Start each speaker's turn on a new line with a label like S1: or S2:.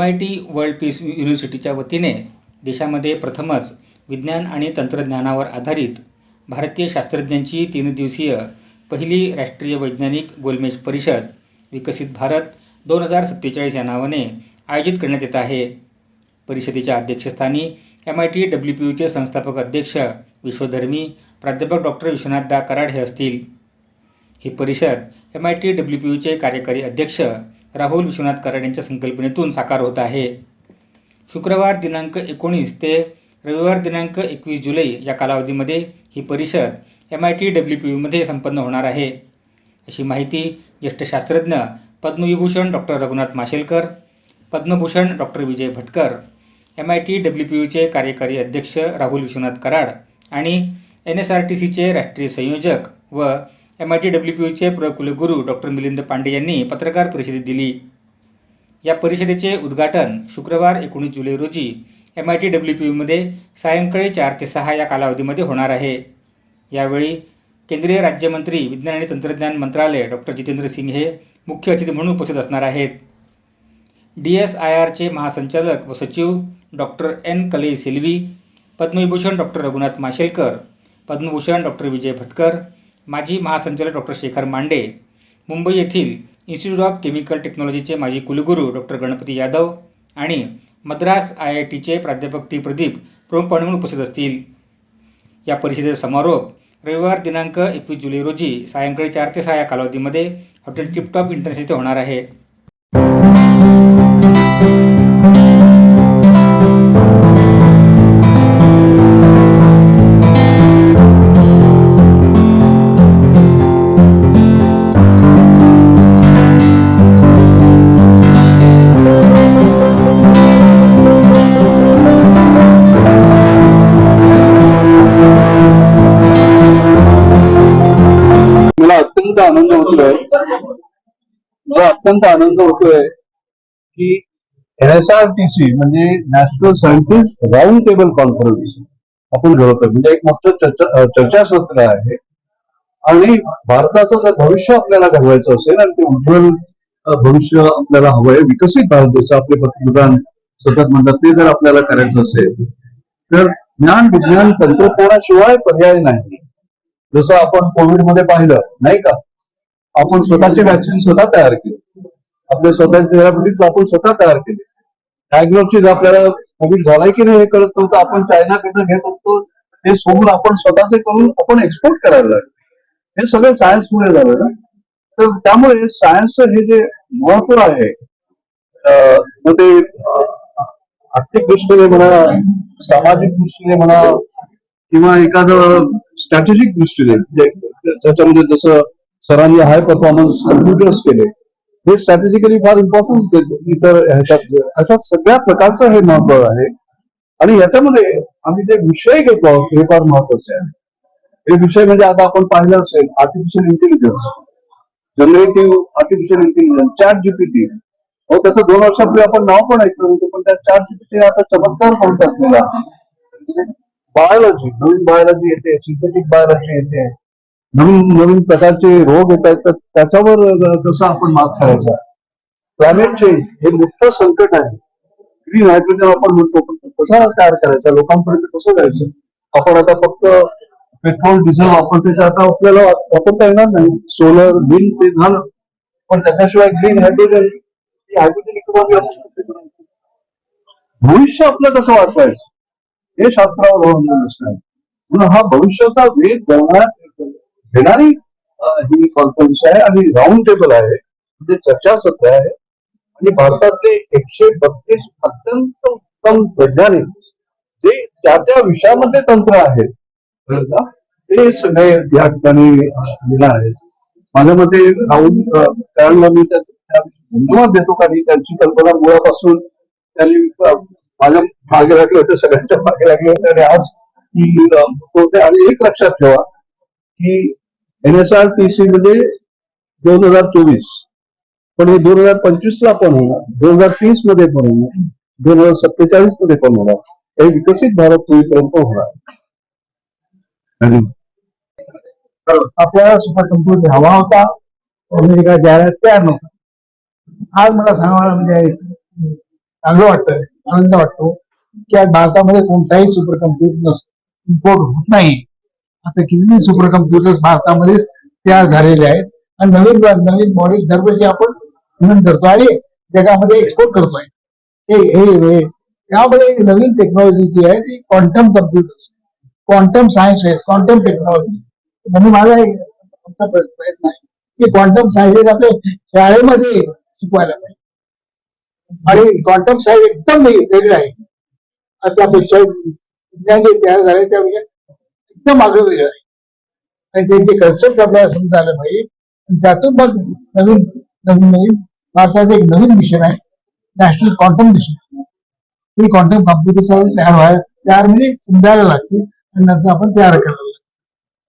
S1: M I T world peace युनिव्हर्सिटीच्या वतीने देशामध्ये प्रथमच विज्ञान आणि तंत्रज्ञानावर आधारित भारतीय शास्त्रज्ञांची तीन दिवसीय पहिली राष्ट्रीय वैज्ञानिक गोलमेज परिषद विकसित भारत दोन हजार सत्तेचाळीस या नावाने आयोजित करण्यात येत आहे. परिषदेच्या अध्यक्षस्थानी M I T W P यूचे संस्थापक अध्यक्ष विश्वधर्मी प्राध्यापक डॉक्टर विश्वनाथ दा कराड हे असतील. ही परिषद M I T W P यूचे कार्यकारी अध्यक्ष राहुल विश्वनाथ कराड यांच्या संकल्पनेतून साकार होत आहे. शुक्रवार दिनांक एकोणीस ते रविवार दिनांक एकवीस जुलै या कालावधीमध्ये ही परिषद M I T W P यूमध्ये संपन्न होणार आहे. अशी माहिती ज्येष्ठ शास्त्रज्ञ Padma Vibhushan doctor Raghunath Mashelkar Padma Bhushan doctor Vijay Bhatkar M I T W P यूचे कार्यकारी अध्यक्ष राहुल विश्वनाथ कराड आणि एन एस आर टी सीचे राष्ट्रीय संयोजक व M I T W P यूचे कुलगुरू डॉक्टर मिलिंद पांडे यांनी पत्रकार परिषदेत दिली. या परिषदेचे उद्घाटन शुक्रवार एकोणीस जुलै रोजी M I T W P यूमध्ये सायंकाळी चार ते सहा या कालावधीमध्ये होणार आहे. यावेळी केंद्रीय राज्यमंत्री विज्ञान आणि तंत्रज्ञान मंत्रालय डॉक्टर जितेंद्र सिंग हे मुख्य अतिथी म्हणून उपस्थित असणार आहेत. डी एस आय आरचे महासंचालक व सचिव doctor N Kalaiselvi Padma Vibhushan doctor Raghunath Mashelkar Padma Bhushan doctor Vijay Bhatkar माजी महासंचालक डॉक्टर शेखर मांडे मुंबई येथील इन्स्टिट्यूट ऑफ केमिकल टेक्नॉलॉजीचे माजी कुलगुरू डॉक्टर गणपती यादव आणि मद्रास आय आय टीचे प्राध्यापक टी प्रदीप प्रमुख पाहुणे म्हणून उपस्थित असतील. या परिषदेचा समारोप रविवार दिनांक एकवीस जुलै रोजी सायंकाळी चार ते सहा या कालावधीमध्ये हॉटेल टिपटॉप इंटरनेट येथे होणार आहे.
S2: अत्यंत आनंद होतोय. मला अत्यंत आनंद होतोय की N S R T C म्हणजे national scientist round table conference आपण ठरवतोय म्हणजे एक मोठं चर्चा चर्चासत्र आहे. आणि भारताचं जर भविष्य आपल्याला घडवायचं असेल आणि ते उज्ज्वल भविष्य आपल्याला हवंय विकसित भारत जसं आपले पंतप्रधान सतत म्हणतात ते जर आपल्याला करायचं असेल तर ज्ञान विज्ञान तंत्रज्ञानाशिवाय पर्याय नाही. जसं आपण कोविडमध्ये पाहिलं नाही का? आपण स्वतःचे वॅक्सिन स्वतः तयार केले. आपले स्वतःचे थेरापिटिक्स आपण स्वतः तयार केले. डायग्नोसिस आपल्याला कोविड झालाय की नाही हे कळत नव्हतं आपण चायनाकडनं घेत असतो ते सोडून आपण स्वतःचे करून आपण एक्सपोर्ट करायला लागलो. हे सगळं सायन्समुळे झालं ना? तर त्यामुळे सायन्सचं हे जे महत्त्व आहे मग ते आर्थिक दृष्टीने म्हणा सामाजिक दृष्टीने म्हणा किंवा एखादं स्ट्रॅटेजिक दृष्टीने म्हणजे त्याच्यामध्ये जसं सरांनी हाय परफॉर्मन्स कम्प्युटर्स केले हे स्ट्रॅटेजिकली फार इम्पॉर्टंट इतर ह्याच्यात अशा सगळ्या प्रकारचं हे महत्त्व आहे. आणि याच्यामध्ये आम्ही जे विषय घेतो आहोत हे फार महत्त्वाचे आहे. हे विषय म्हणजे आता आपण पाहिलं असेल artificial intelligence generative artificial intelligence chat GPT हो त्याचं दोन वर्षापूर्वी आपण नाव पण ऐकलं होतं पण त्या चॅट जीपीटी आता चमत्कार म्हणतात मला. बायोलॉजी नवीन बायोलॉजी येते सिंथेटिक बायोलॉजी येते. नवीन नवीन प्रकारचे रोग येत आहेत तर त्याच्यावर कसं आपण मात करायचा? क्लायमेट चेंज हे मोठं संकट आहे. ग्रीन हायड्रोजन आपण म्हणतो पण कसा तयार करायचा? लोकांपर्यंत कसं जायचं? आपण आता फक्त पेट्रोल डिझेल वापरते तर आता आपल्याला वापरता येणार नाही. सोलर विंड ते झालं. पण त्याच्याशिवाय ग्रीन हायड्रोजन हायड्रोजन इकॉनॉमी आपण भविष्य आपलं कसं वाचवायचं? हे शास्त्रावर अवलंबून असणार. म्हणून हा भविष्याचा वेध देण्यात घेणारी ही कॉन्फरन्स आहे आणि राऊंड टेबल आहे. म्हणजे चर्चासत्र आहे. आणि भारतातले एकशे बत्तीस अत्यंत उत्तम वैज्ञानिक जे त्या त्या विषयामध्ये तंत्र आहेत ते सगळे या ठिकाणी अं, येणार आहेत माझ्या मते राहुल कारण मी त्या- धन्यवाद देतो कारण त्यांची कल्पना मुळापासून त्यांनी माझ्या मागे लागलं होते सगळ्यांच्या मागे लागलं होते आणि आज ती होते आणि एक लक्षात ठेवा की N S R T C मध्ये दोन हजार चोवीस पण हे दोन हजार पंचवीस ला पण होणार. दोन हजार तीसमध्ये पण होणार. दोन हजार सत्तेचाळीसमध्ये पण होणार. हे विकसित भारत होईपर्यंत होणार.
S3: तर आपल्याला सुपर कम्प्युटर हवा होता. अमेरिका जायला तयार नव्हता. आज मला सांगायला म्हणजे चांगलं वाटतं आनंद वाटतो की आज भारतामध्ये कोणताही सुपर कम्प्युटर इम्पोर्ट होत नाही. आता किती सुपर कम्प्युटर्स भारतामध्ये तयार झालेले आहेत. आणि नवीन नवीन मॉडेल दरवर्षी आपण म्हणून करतो आणि जगामध्ये एक्सपोर्ट करतोय. हे हे हे- नवीन टेक्नॉलॉजी जी आहे ती क्वांटम कम्प्युटर्स क्वांटम सायन्स आहे क्वांटम टेक्नॉलॉजी म्हणून माझा एक प्रयत्न आहे की क्वांटम सायन्स आपल्या शाळेमध्ये शिकवायला पाहिजे. आणि क्वांटम साईज एकदम वेगळं आहे. असं अपेक्षा विज्ञान जे तयार झाले त्यापेक्षा एकदम आगळं वेगळं आहे. आणि त्यांचे कन्सेप्ट आपल्याला समजा आलं पाहिजे त्यातून मग नवीन नवीन नवीन भारताचं एक नवीन मिशन आहे. नॅशनल क्वांटम मिशन ही क्वांटम कॉम्प्युटर तयार व्हायला तयार म्हणजे समजायला लागते आणि नंतर आपण तयार करायला